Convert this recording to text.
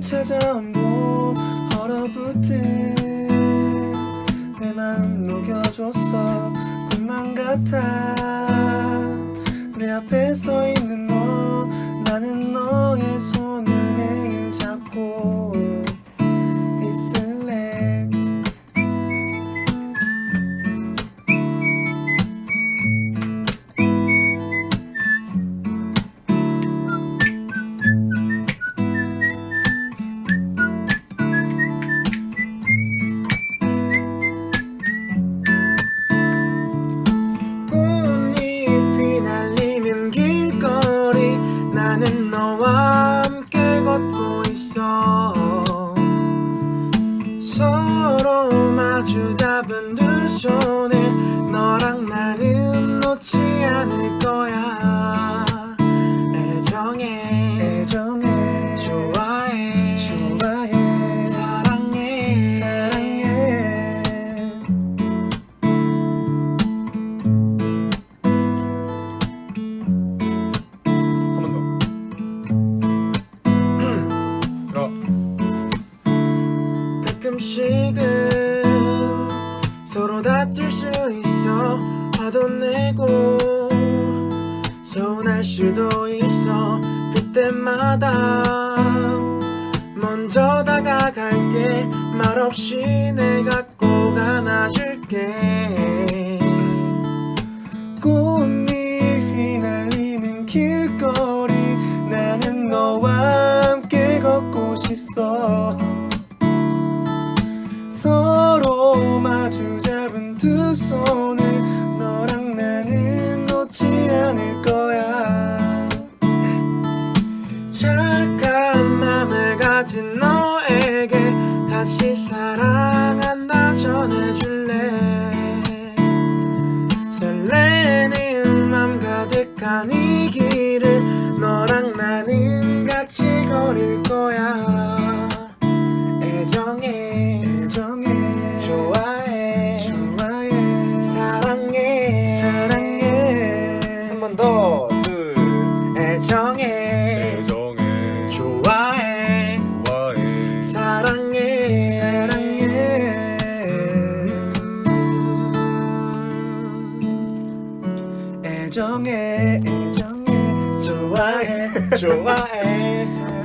찾아온 얼어붙은 내 마음 녹여줬어. 꿈만 같아. 내 앞에 서 있는 너 나는 너 너와 함께 걷고 있어. 서로 마주 잡은 두 손을 너랑 나는 놓지 않을 거야 가끔씩은 서로 다툴 수 있어 화도 내고 서운할 수도 있어 그때마다 먼저 다가갈게 말없이 내가 꼭 안아줄게 서로 마주 잡은 두 손을 너랑 나는 놓지 않을 거야. 착한 맘을 가진 너에게 다시 사랑한다 전해줄래? 설레는 맘 가득한 이 애정해 애정해. 좋아해 좋아해